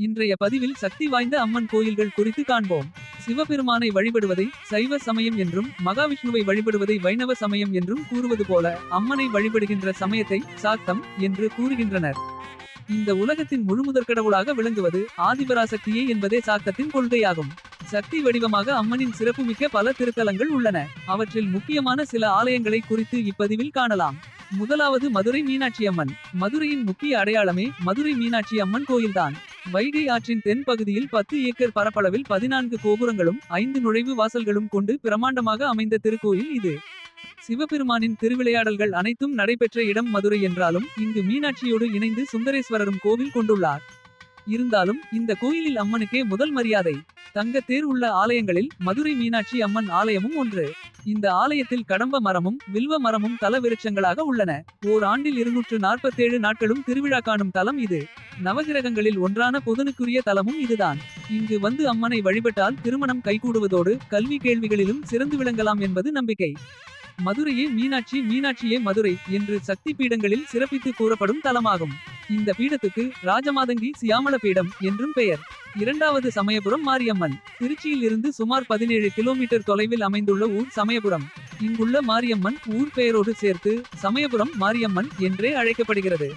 இன்றைய பதிவில் சக்தி வாய்ந்த அம்மன் கோயில்கள் குறித்து காண்போம். சிவபெருமானை வழிபடுவதை சைவ சமயம் என்றும் மகாவிஷ்ணுவை வழிபடுவதை வைணவ சமயம் என்றும் கூறுவது போல அம்மனை வழிபடுகின்ற சமயத்தை சாக்தம் என்று கூறுகின்றனர். இந்த உலகத்தின் முழுமுதற் கடவுளாக விளங்குவது ஆதிபராசக்தியே என்பதே சாக்தத்தின் கொள்கையாகும். சக்தி வடிவமாக அம்மனின் சிறப்புமிக்க பல திருத்தலங்கள் உள்ளன. அவற்றில் முக்கியமான சில ஆலயங்களை குறித்து இப்பதிவில் காணலாம். முதலாவது மதுரை மீனாட்சி அம்மன் மதுரையின் முக்கிய அடையாளமே மதுரை மீனாட்சி அம்மன் கோயில்தான். வைகை ஆற்றின் தென் பகுதியில் பத்து ஏக்கர் பரப்பளவில் பதினான்கு கோபுரங்களும் ஐந்து நுழைவு வாசல்களும் கொண்டு பிரமாண்டமாக அமைந்த திருக்கோயில் இது. சிவபெருமானின் திருவிளையாடல்கள் அனைத்தும் நடைபெற்ற இடம் மதுரை என்றாலும் இங்கு மீனாட்சியோடு இணைந்து சுந்தரேஸ்வரரும் கோவில் கொண்டுள்ளார். இருந்தாலும் இந்த கோயிலில் அம்மனுக்கே முதல் மரியாதை. தங்க தேர் உள்ள ஆலயங்களில் மதுரை மீனாட்சி அம்மன் ஆலயமும் ஒன்று. இந்த ஆலயத்தில் கடம்ப மரமும் வில்வ மரமும் தல விருட்சங்களாக உள்ளன. ஓர் ஆண்டில் இருநூற்று நாற்பத்தேழு நாட்களும் திருவிழா காணும் தலம் இது. நவகிரகங்களில் ஒன்றான புதனுக்குரிய தலமும் இதுதான். இங்கு வந்து அம்மனை வழிபட்டால் திருமணம் கைகூடுவதோடு கல்வி கேள்விகளிலும் சிறந்து விளங்கலாம் என்பது நம்பிக்கை. மதுரையே மீனாட்சி மீனாட்சியே மதுரை என்று சக்தி பீடங்களில் சிறப்பித்து கூறப்படும் தலமாகும். இந்த பீடத்துக்கு ராஜமாதங்கி சியாமள பீடம் என்றும் பெயர். இரண்டாவது சமயபுரம் மாரியம்மன். திருச்சியில் இருந்து சுமார் பதினேழு கிலோமீட்டர் தொலைவில் அமைந்துள்ள ஊர் சமயபுரம். இங்குள்ள மாரியம்மன் ஊர் பெயரோடு சேர்த்து சமயபுரம் மாரியம்மன் என்றே அழைக்கப்படுகிறது.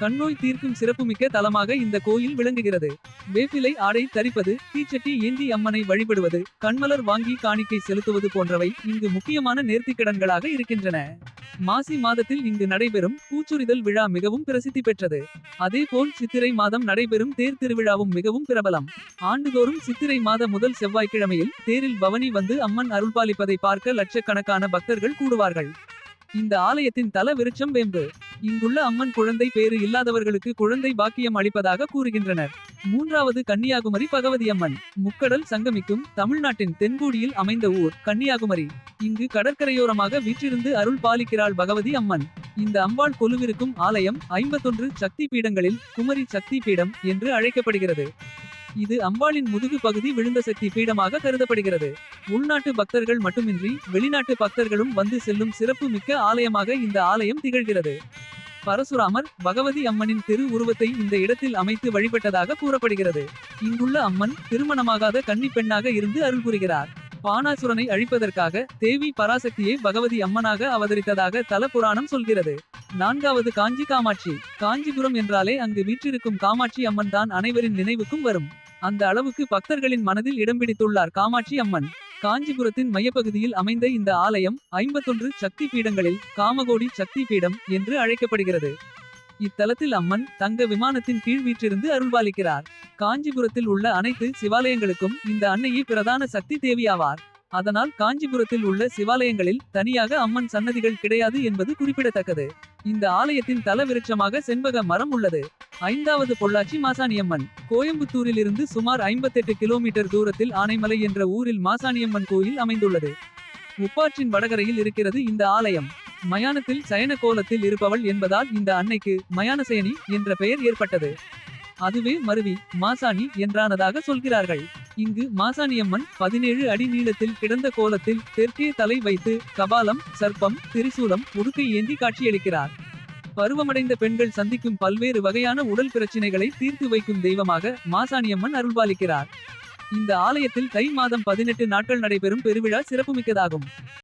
கண்ணோய் தீர்க்கும் சிறப்புமிக்க தலமாக இந்த கோயில் விளங்குகிறது. வேப்பிலை ஆடை தரிப்பது தீச்சட்டி ஏந்தி அம்மனை வழிபடுவது கண்மலர் வாங்கி காணிக்கை செலுத்துவது போன்றவை இங்கு முக்கியமான நேர்த்திக்கடன்களாக இருக்கின்றன. மாசி மாதத்தில் இங்கு நடைபெறும் பூச்சுரிதல் விழா மிகவும் பிரசித்தி பெற்றது. அதேபோல் சித்திரை மாதம் நடைபெறும் தேர் திருவிழாவும் மிகவும் பிரபலம். ஆண்டுதோறும் சித்திரை மாத முதல் செவ்வாய்க்கிழமையில் தேரில் பவனி வந்து அம்மன் அருள்பாலிப்பதை பார்க்க லட்சக்கணக்கான பக்தர்கள் கூடுவார்கள். இந்த ஆலயத்தின் தல விருட்சம் வேம்பு. இங்குள்ள அம்மன் குழந்தை பேறு இல்லாதவர்களுக்கு குழந்தை பாக்கியம் அளிப்பதாக கூறுகின்றனர். மூன்றாவது கன்னியாகுமரி பகவதி அம்மன். முக்கடல் சங்கமிக்கும் தமிழ்நாட்டின் தென்கூடியில் அமைந்த ஊர் கன்னியாகுமரி. இங்கு கடற்கரையோரமாக வீற்றிருந்து அருள் பாலிக்கிறாள் பகவதி அம்மன். இந்த அம்பாள் கொலுவிருக்கும் ஆலயம் ஐம்பத்தொன்று சக்தி பீடங்களில் குமரி சக்தி பீடம் என்று அழைக்கப்படுகிறது. இது அம்பாளின் முதுகு பகுதி விழுந்த சக்தி பீடமாக கருதப்படுகிறது. உள்நாட்டு பக்தர்கள் மட்டுமின்றி வெளிநாட்டு பக்தர்களும் வந்து செல்லும் சிறப்பு மிக்க ஆலயமாக இந்த ஆலயம் திகழ்கிறது. பரசுராமர் பகவதி அம்மனின் திரு உருவத்தை இந்த இடத்தில் அமைத்து வழிபட்டதாக கூறப்படுகிறது. இங்குள்ள அம்மன் திருமணமாகாத கன்னி பெண்ணாக இருந்து அருள் புரிகிறார். பானாசுரனை அழிப்பதற்காக தேவி பராசக்தியை பகவதி அம்மனாக அவதரித்ததாக தல புராணம் சொல்கிறது. நான்காவது காஞ்சி காமாட்சி. காஞ்சிபுரம் என்றாலே அங்கு வீற்றிருக்கும் காமாட்சி அம்மன் தான் அனைவரின் நினைவுக்கும் வரும். அந்த அளவுக்கு பக்தர்களின் மனதில் இடம் பிடித்துள்ளார் காமாட்சி அம்மன். காஞ்சிபுரத்தின் மையப்பகுதியில் அமைந்த இந்த ஆலயம் ஐம்பத்தொன்று சக்தி பீடங்களில் காமகோடி சக்தி பீடம் என்று அழைக்கப்படுகிறது. இத்தலத்தில் அம்மன் தங்க விமானத்தின் கீழ் வீற்றிருந்து அருள்பாலிக்கிறார். காஞ்சிபுரத்தில் உள்ள அனைத்து சிவாலயங்களுக்கும் இந்த அன்னையே பிரதான சக்தி தேவியாவார். அதனால் காஞ்சிபுரத்தில் உள்ள சிவாலயங்களில் தனியாக அம்மன் சன்னதிகள் கிடையாது என்பது குறிப்பிடத்தக்கது. இந்த ஆலயத்தின் தலவிருட்சமாக செண்பக மரம் உள்ளது. ஐந்தாவது பொள்ளாச்சி மாசாணியம்மன் கோயம்புத்தூரிலிருந்து சுமார் ஐம்பத்தெட்டு கிலோமீட்டர் தூரத்தில் ஆனைமலை என்ற ஊரில் மாசாணியம்மன் கோயில் அமைந்துள்ளது. உப்பாற்றின் வடகரையில் இருக்கிறது இந்த ஆலயம். மயானத்தில் சயன கோலத்தில் இருப்பவள் என்பதால் இந்த அன்னைக்கு மயானசயனி என்ற பெயர் ஏற்பட்டது. அதுவே மருவி மாசாணி என்றானதாக சொல்கிறார்கள். இங்கு மாசாணியம்மன் பதினேழு அடி நீளத்தில் கிடந்த கோலத்தில் தெற்கே தலை வைத்து கபாலம் சர்ப்பம் திரிசூலம் உடுக்கை ஏந்தி காட்சியளிக்கிறார். பருவமடைந்த பெண்கள் சந்திக்கும் பல்வேறு வகையான உடல் பிரச்சினைகளை தீர்த்து வைக்கும் தெய்வமாக மாசாணியம்மன் அருள்பாலிக்கிறார். இந்த ஆலயத்தில் தை மாதம் பதினெட்டு நாட்கள் நடைபெறும் பெருவிழா சிறப்புமிக்கதாகும்.